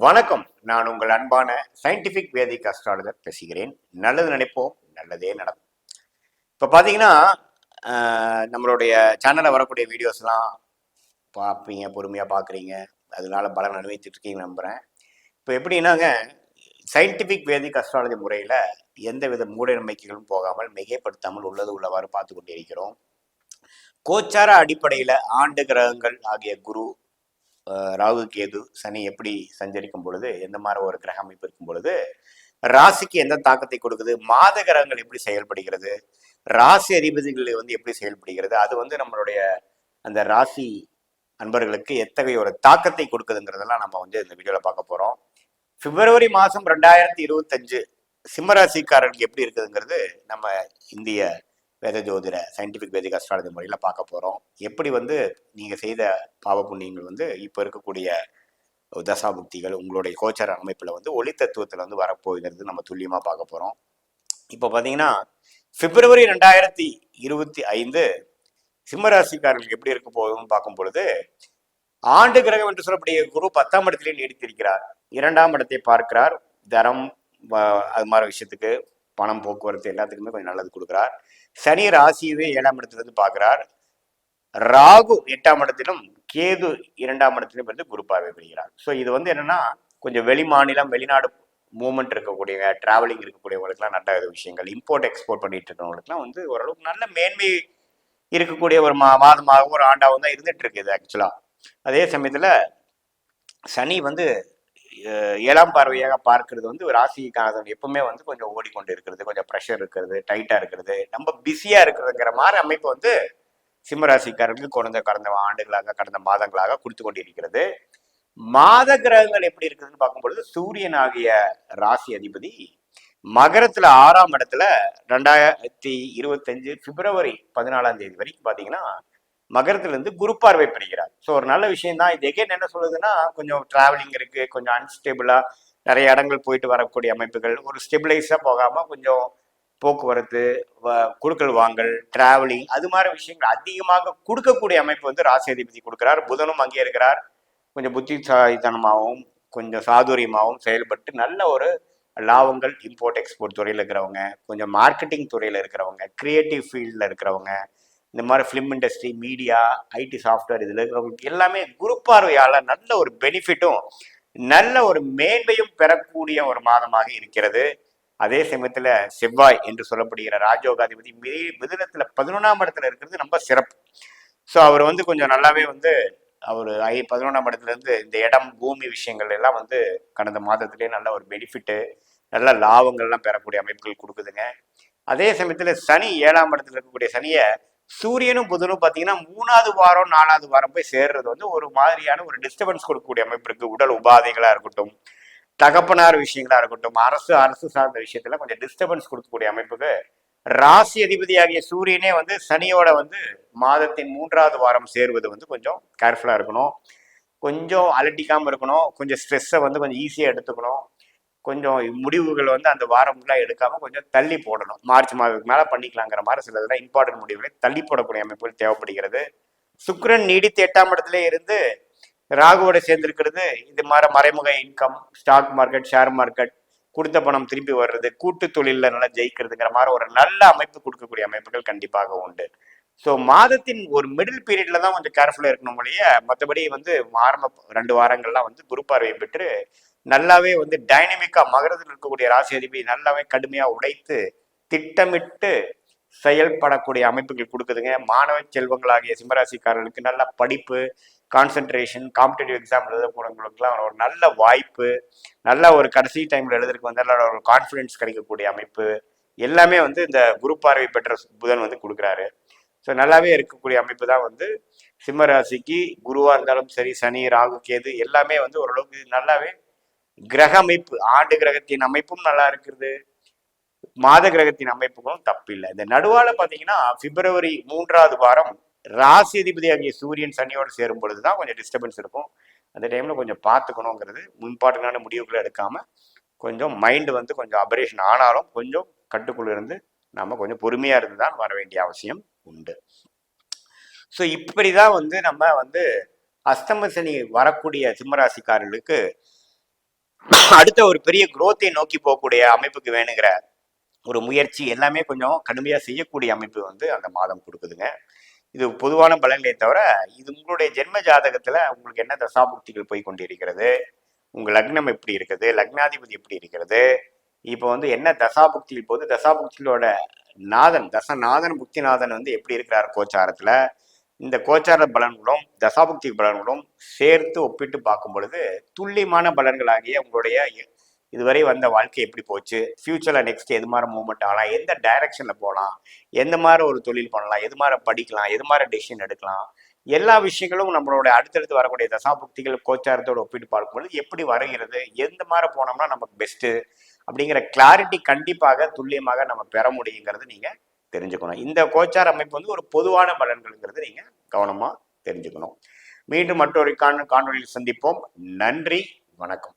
வணக்கம். நான் உங்கள் அன்பான சயின்டிபிக் வேதிக் அஸ்ட்ராலஜர் பேசுகிறேன். நல்லது நினைப்போம் நல்லதே நடக்கும். இப்போ பார்த்தீங்கன்னா நம்மளுடைய சேனலில் வரக்கூடிய வீடியோஸ்லாம் பார்ப்பீங்க பொறுமையாக பார்க்குறீங்க அதனால பலன் அனுபவித்துட்டு இருக்கீங்க நம்புகிறேன் இப்போ எப்படின்னாங்க சயின்டிஃபிக் வேதிக் அஸ்ட்ராலஜி முறையில் எந்த வித மூட நம்பிக்கைகளும் போகாமல் மிகைப்படுத்தாமல் உள்ளது உள்ளவாறு பார்த்து கொண்டிருக்கிறோம் கோச்சார அடிப்படையில் ஆண்டு கிரகங்கள் ஆகிய குரு ராகு கேது சனி எப்படி சஞ்சரிக்கும் பொழுது எந்த மாதிரி ஒரு கிரக அமைப்பு இருக்கும் பொழுது ராசிக்கு எந்த தாக்கத்தை கொடுக்குது மாத கிரகங்கள் எப்படி செயல்படுகிறது ராசி அதிபதிகள் வந்து எப்படி செயல்படுகிறது அது வந்து நம்மளுடைய அந்த ராசி அன்பர்களுக்கு எத்தகைய ஒரு தாக்கத்தை கொடுக்குதுங்கிறதெல்லாம் நம்ம வந்து இந்த வீடியோவில் பார்க்க போகிறோம் பிப்ரவரி மாதம் ரெண்டாயிரத்தி இருபத்தஞ்சு சிம்மராசிக்காரர்களுக்கு எப்படி இருக்குதுங்கிறது நம்ம இந்திய வேத ஜோதிட சயின்டிஃபிக் வேதிக் அஸ்ட்ராலஜி முறையில் பார்க்க போகிறோம் எப்படி வந்து நீங்கள் செய்த பாவ புண்ணியங்கள் வந்து இப்போ இருக்கக்கூடிய தசாபுக்திகள் உங்களுடைய கோச்சார அமைப்பில் வந்து ஒளி தத்துவத்தில் வந்து வரப்போகிறது நம்ம துல்லியமாக பார்க்க போகிறோம் இப்போ பார்த்தீங்கன்னா பிப்ரவரி ரெண்டாயிரத்தி இருபத்தி ஐந்து சிம்மராசிக்காரர்களுக்கு எப்படி இருக்க போகுதுன்னு பார்க்கும் பொழுது ஆண்டு கிரகம் என்று சொல்லக்கூடிய குரு பத்தாம் இடத்திலே நீடித்திருக்கிறார். இரண்டாம் இடத்தை பார்க்கிறார். தரம் அது மாதிரி விஷயத்துக்கு பணம் போக்குவரத்து எல்லாத்துக்குமே கொஞ்சம் நல்லது கொடுக்குறார். சனி ராசியவே ஏழாம் இடத்துலேருந்து பார்க்குறார். ராகு எட்டாம் இடத்திலும் கேது இரண்டாம் இடத்திலும் வந்து குரு பார்வை பெறுகிறார். ஸோ இது வந்து என்னன்னா கொஞ்சம் வெளி மாநிலம் வெளிநாடு மூமெண்ட் இருக்கக்கூடிய டிராவலிங் இருக்கக்கூடியவங்களுக்குலாம் நல்ல விஷயங்கள். இம்போர்ட் எக்ஸ்போர்ட் பண்ணிட்டு இருக்கிறவங்களுக்குலாம் வந்து ஓரளவுக்கு நல்ல மேன்மை இருக்கக்கூடிய ஒரு மா மாதமாகவும் ஒரு ஆண்டாகவும் தான் இருந்துட்டு இருக்குது இது அதே சமயத்தில் சனி வந்து ஏழாம் பார்வையாக பார்க்கறது வந்து ஒரு எப்பவுமே வந்து கொஞ்சம் ஓடிக்கொண்டு இருக்கிறது கொஞ்சம் ப்ரெஷர் இருக்கிறது டைட்டா இருக்கிறது. நம்ம பிஸியா இருக்கிறதுங்கிற மாதிரி அமைப்பு வந்து சிம்மராசிக்காரர்களுக்கு குறைந்த கடந்த ஆண்டுகளாக கடந்த மாதங்களாக கொடுத்து கொண்டிருக்கிறது. மாத கிரகங்கள் எப்படி இருக்குதுன்னு பார்க்கும்பொழுது சூரியன் ஆகிய ராசி அதிபதி மகரத்துல ஆறாம் இடத்துல ரெண்டாயிரத்தி இருபத்தஞ்சு பிப்ரவரி பதினாலாம் தேதி வரைக்கும் பாத்தீங்கன்னா மகரத்திலிருந்து குரு பார்வை பெறுகிறார் ஸோ ஒரு நல்ல விஷயம் தான் இது எகைன் என்ன சொல்லுதுன்னா கொஞ்சம் டிராவலிங் இருக்கு கொஞ்சம் அன்ஸ்டேபிளா நிறைய இடங்கள் போயிட்டு வரக்கூடிய அமைப்புகள் ஒரு ஸ்டெபிளைஸா போகாம கொஞ்சம் போக்குவரத்து வ- குடுக்கல் வாங்கல் டிராவலிங் அது மாதிரி விஷயங்கள் அதிகமாக கொடுக்கக்கூடிய அமைப்பு வந்து ராசி அதிபதி கொடுக்கிறார். புதனும் அங்கே இருக்கிறார். கொஞ்சம் புத்திசாலித்தனமாகவும் கொஞ்சம் சாதுரியமாகவும் செயல்பட்டு நல்ல ஒரு லாபங்கள் இம்போர்ட் எக்ஸ்போர்ட் துறையில் இருக்கிறவங்க கொஞ்சம் மார்க்கெட்டிங் துறையில் இருக்கிறவங்க கிரியேட்டிவ் ஃபீல்டில் இருக்கிறவங்க இந்த மாதிரி film industry media IT software இதில் இருக்கிறவங்களுக்கு எல்லாமே குரு பார்வையால் நல்ல ஒரு பெனிஃபிட்டும் நல்ல ஒரு மேன்மையும் பெறக்கூடிய ஒரு மாதமாக இருக்கிறது. அதே சமயத்தில் செவ்வாய் என்று சொல்லப்படுகிற ராஜயோகாதிபதி மிதி மிதுனத்துல பதினொன்றாம் இடத்துல இருக்கிறது ரொம்ப சிறப்பு. ஸோ அவர் வந்து கொஞ்சம் நல்லாவே வந்து அவர் ஐ பதினொன்றாம் இடத்துலேருந்து இந்த இடம் பூமி விஷயங்கள் எல்லாம் வந்து கடந்த மாதத்துலேயே நல்ல ஒரு பெனிஃபிட்டு நல்ல லாபங்கள்லாம் பெறக்கூடிய அமைப்புகள் கொடுக்குதுங்க. அதே சமயத்தில் சனி ஏழாம் இடத்துல இருக்கக்கூடிய சனியை சூரியனும் புதனும் பார்த்தீங்கன்னா மூணாவது வாரம் நாலாவது வாரம் போய் சேர்றது வந்து ஒரு மாதிரியான ஒரு டிஸ்டர்பன்ஸ் கொடுக்கக்கூடிய அமைப்பு இருக்கு. உடல் உபாதைகளா இருக்கட்டும் தகப்பனார் விஷயங்களா இருக்கட்டும் அரசு அரசு சார்ந்த விஷயத்துல கொஞ்சம் டிஸ்டர்பன்ஸ் கொடுக்கக்கூடிய அமைப்புக்கு ராசி அதிபதியாகிய சூரியனே வந்து சனியோட வந்து மாதத்தின் மூன்றாவது வாரம் சேருவது வந்து கொஞ்சம் கேர்ஃபுல்லா இருக்கணும். கொஞ்சம் அலட்டிக்காம இருக்கணும். கொஞ்சம் ஸ்ட்ரெஸ்ஸை வந்து கொஞ்சம் ஈஸியா எடுத்துக்கணும். கொஞ்சம் முடிவுகள் வந்து அந்த வாரம் ஃபுல்லாக எடுக்காமல் கொஞ்சம் தள்ளி போடணும். மார்ச் மாதத்துக்கு மேலே பண்ணிக்கலாங்கிற மாதிரி சில இதெல்லாம் இம்பார்ட்டன்ட் முடிவுகளை தள்ளி போடக்கூடிய அமைப்புகள் தேவைப்படுகிறது. சுக்கரன் நீடித்து எட்டாம் இடத்துல இருந்து ராகுவோட சேர்ந்திருக்கிறது. இது மாதிரி மறைமுக income stock market share market கொடுத்த பணம் திருப்பி வர்றது கூட்டு தொழிலில் நல்லா ஜெயிக்கிறதுங்கிற மாதிரி ஒரு நல்ல அமைப்பு கொடுக்கக்கூடிய அமைப்புகள் கண்டிப்பாக உண்டு. ஸோ மாதத்தின் ஒரு மிடில் பீரியட்ல தான் கொஞ்சம் கேர்ஃபுல்லாக இருக்கணும் ஒழிய மற்றபடி வந்து ஆரம்ப ரெண்டு வாரங்கள்லாம் வந்து குரு பார்வை பெற்று நல்லாவே வந்து டைனமிக்கா மகரத்தில் இருக்கக்கூடிய ராசி அதிபதி நல்லாவே கடுமையா உடைத்து திட்டமிட்டு செயல்படக்கூடிய அமைப்புகள் கொடுக்குதுங்க. மாணவ செல்வங்களாகிய சிம்மராசிக்காரர்களுக்கு நல்ல படிப்பு கான்சென்ட்ரேஷன் காம்படிட்டிவ் எக்ஸாம் எழுத போகிறவங்களுக்குலாம் ஒரு நல்ல வாய்ப்பு நல்ல ஒரு கடைசி டைம்ல எழுதுறதுக்கு வந்து நல்ல ஒரு கான்ஃபிடென்ஸ் கிடைக்கக்கூடிய அமைப்பு. எல்லாமே வந்து இந்த குரு பார்வை பெற்ற புதன் வந்து கொடுக்குறாரு. ஸோ நல்லாவே இருக்கக்கூடிய அமைப்பு தான் வந்து சிம்ம ராசிக்கு இருந்தாலும் சரி சனி ராகு கேது எல்லாமே வந்து ஓரளவுக்கு நல்லாவே கிரக அமைப்பு ஆண்டு கிரகத்தின் அமைப்பும் நல்லா இருக்கிறது மாத கிரகத்தின் அமைப்புகளும் தப்பில்லை. இந்த நடுவால பாத்தீங்கன்னா பிப்ரவரி மூன்றாவது வாரம் ராசி அதிபதி ஆகிய சூரியன் சனியோடு சேரும் பொழுதுதான் கொஞ்சம் டிஸ்டர்பன்ஸ் இருக்கும். அந்த டைம்ல கொஞ்சம் பார்த்துக்கணுங்கிறது முன்பாட்டுக்கான முடிவுகளை எடுக்காம கொஞ்சம் மைண்டு வந்து கொஞ்சம் அபரேஷன் ஆனாலும் கொஞ்சம் கட்டுக்குள்ள இருந்து நாம கொஞ்சம் பொறுமையா இருந்து தான் வர வேண்டிய அவசியம் உண்டு. ஸோ இப்படிதான் வந்து நம்ம வந்து அஸ்தம சனி வரக்கூடிய சிம்மராசிக்காரர்களுக்கு அடுத்த ஒரு பெரிய குரோத்தை நோக்கி போகக்கூடிய அமைப்புக்கு வேணுங்கிற ஒரு முயற்சி எல்லாமே கொஞ்சம் கடுமையாக செய்யக்கூடிய அமைப்பு வந்து அந்த மாதம் கொடுக்குதுங்க. இது பொதுவான பலன்களை தவிர இது உங்களுடைய ஜென்ம ஜாதகத்தில் உங்களுக்கு என்ன தசாபுக்திகள் போய் கொண்டிருக்கிறது? உங்கள் லக்னம் எப்படி இருக்குது? லக்னாதிபதி எப்படி இருக்கிறது? இப்போ வந்து என்ன தசாபுக்தியில் போது தசாபுக்திகளோட நாதன் தசநாதன் புக்திநாதன் வந்து எப்படி இருக்கிறார் கோச்சாரத்தில்? இந்த கோச்சார பலன்களும் தசாபுக்தி பலன்களும் சேர்த்து ஒப்பிட்டு பார்க்கும் பொழுது துல்லியமான பலன்களாகிய உங்களுடைய இதுவரை வந்த வாழ்க்கை எப்படி போச்சு? ஃப்யூச்சரில் நெக்ஸ்ட் எது மாதிரி மூவ்மெண்ட் ஆகலாம்? எந்த டைரக்ஷனில் போகலாம்? எந்த மாதிரி ஒரு தொழில் பண்ணலாம்? எது மாதிரி படிக்கலாம்? எது மாதிரி டெசிஷன் எடுக்கலாம்? எல்லா விஷயங்களும் நம்மளோட அடுத்தடுத்து வரக்கூடிய தசாபுக்திகள் கோச்சாரத்தோட ஒப்பிட்டு பார்க்கும்பொழுது எப்படி வருகிறது? எந்த மாதிரி போனோம்னா நமக்கு பெஸ்ட்டு அப்படிங்கிற கிளாரிட்டி கண்டிப்பாக துல்லியமாக நம்ம பெற முடியுங்கிறது நீங்கள் தெரிஞ்சுக்கணும். இந்த கோச்சார் அமைப்பு வந்து ஒரு பொதுவான பலன்கள்ங்கிறது நீங்க கவனமா தெரிஞ்சுக்கணும். மீண்டும் மற்றொரு காணொலியில் சந்திப்போம். நன்றி வணக்கம்.